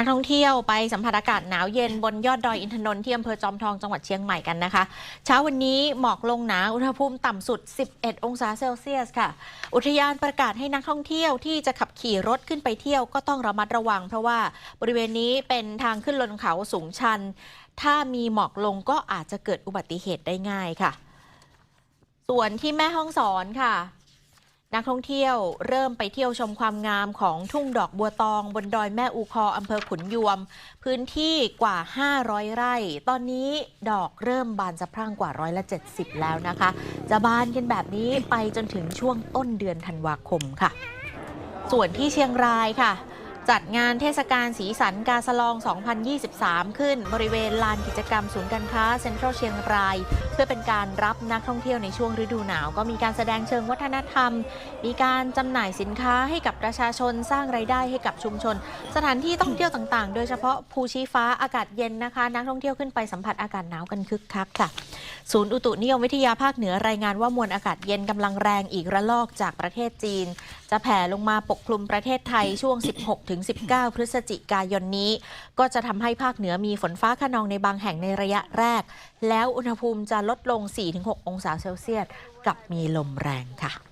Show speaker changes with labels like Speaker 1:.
Speaker 1: นักท่องเที่ยวไปสัมผัสอากาศหนาวเย็นบนยอดดอยอินทนนท์ที่อำเภอจอมทองจังหวัดเชียงใหม่กันนะคะ เช้าวันนี้หมอกลงหนาอุณหภูมิต่ำสุด 11 องศาเซลเซียสค่ะ อุทยานประกาศให้นักท่องเที่ยวที่จะขับขี่รถขึ้นไปเที่ยวก็ต้องระมัดระวัง เพราะว่าบริเวณนี้เป็นทางขึ้นลงเขาสูงชัน ถ้ามีหมอกลงก็อาจจะเกิดอุบัติเหตุได้ง่ายค่ะ ส่วนที่แม่ห้องสอนค่ะ นักท่องเที่ยวเริ่มไปเที่ยวชมความงามของทุ่งดอกบัวตอง บนดอยแม่อูคออำเภอขุนยวม พื้นที่กว่า 500 ไร่ ตอนนี้ดอกเริ่มบานสะพรั่งกว่าร้อยละ 70 แล้วนะคะ จะบานกันแบบนี้ไปจนถึงช่วงต้นเดือนธันวาคมค่ะ ส่วนที่เชียงรายค่ะ จัดงานเทศกาลสีสันกาสลอง 2023 ขึ้นบริเวณลานกิจกรรมศูนย์การค้าเซ็นทรัลเชียงราย เพื่อเป็นการรับนักท่องเที่ยวในช่วงฤดูหนาว ก็มีการแสดงเชิงวัฒนธรรม มีการจำหน่ายสินค้าให้กับประชาชนสร้างไรายได้ให้กับชุมชน สถานที่ท่องเที่ยวต่างๆ โดยเฉพาะภูชีฟ้าอากาศเย็นนะคะ นักท่องเที่ยวขึ้นไปสัมผัสอากาศหนาวกันคึกคักค่ะศูนย์อุตุนิยมวิทยาภาคเหนือรายงานว่ามวลอากาศเย็นกำลังแรงอีกระลอกจากประเทศจีน จะแผ่ลงมาปกคลุมประเทศไทยช่วง16-19 พฤศจิกายนนี้ ก็จะทำให้ภาคเหนือมีฝนฟ้าขนองในบางแห่งในระยะแรก แล้วอุณหภูมิจะลดลง 4-6 องศาเซลเซียสกับมีลมแรงค่ะ